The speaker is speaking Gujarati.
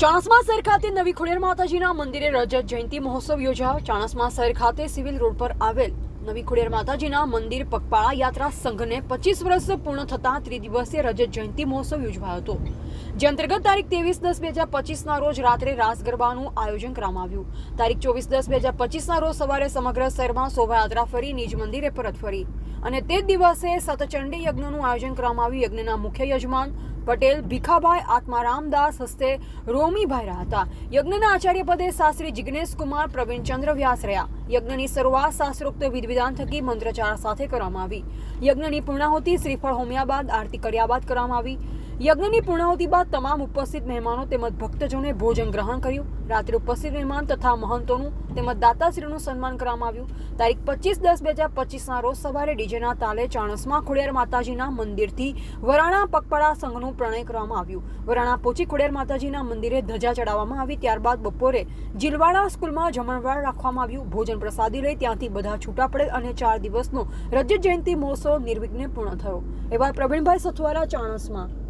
ચાણસ્મા શહેર ખાતે નવી ખોડિયાર માતાજીના મંદિરે રજત જયંતિ મહોત્સવ યોજાયો. ચાણસ્મા શહેર ખાતે સિવિલ રોડ પર આવેલ નવી ખોડિયાર માતાજીના મંદિર પગપાળા યાત્રા સંઘને પચીસ વર્ષ પૂર્ણ થતા ત્રિદિવસીય રજત જયંતિ મહોત્સવ યોજવાયો હતો. જે અંતર્ગત તારીખ ત્રેવીસ દસ બે હજાર પચીસના રોજ રાત્રે રાસ ગરબાનું આયોજન કરવામાં આવ્યું. તારીખ ચોવીસ દસ બે હજાર પચીસના રોજ સવારે સમગ્ર શહેરમાં શોભાયાત્રા ફરી નિજ મંદિરે પરત ફરી. અને તે જ દિવસે સતચંડી યજ્ઞનું આયોજન કરવામાં આવ્યું. યજ્ઞના મુખ્ય યજમાન પટેલ, ભીખાભાઈ, આત્મારામદાસ હસ્તે રોમીભાઈ રહ્યા હતા યજ્ઞના આચાર્ય પદે શાસ્ત્રી જિજ્ઞેશ કુમાર પ્રવીણચંદ્ર વ્યાસ રહ્યા. યજ્ઞની શરૂઆત શાસ્ત્રોક્ત વિધિવિધાન થકી મંત્રચાર સાથે કરવામાં આવી. યજ્ઞની પૂર્ણાહુતિ શ્રીફળ હોમ્યા બાદ આરતી કર્યા બાદ કરવામાં આવી. યજ્ઞની પૂર્ણાહુતિ બાદ તમામ ઉપસ્થિત મહેમાનો તેમજ ભક્તજનોએ ભોજન ગ્રહણ કર્યું. રાત્રે ઉપસ્થિત મહેમાન તથા મહંતોનું તેમજ દાતાશ્રીનું સન્માન કરવામાં આવ્યું. તારીખ પચીસ દસ બે હજાર પચીસના રોજ સવારે ડીજેના તાલે ચાણસમાં ખોડિયાર માતાજીના મંદિરથી વરાણા પગપાળા સંઘનું પ્રણય કરવામાં આવ્યું. વરાણા પોચી ખોડિયાર માતાજીના મંદિરે ધજા ચડાવવામાં આવી. ત્યારબાદ બપોરે જીલવાડા સ્કૂલમાં જમણવાર રાખવામાં આવ્યું. ભોજન પ્રસાદી લઈ ત્યાંથી બધા છૂટા પડે અને ચાર દિવસનો રજત જયંતિ મહોત્સવ નિર્વિઘ્ને પૂર્ણ થયો. એવા પ્રવીણભાઈ સથવારા ચાણસમાં.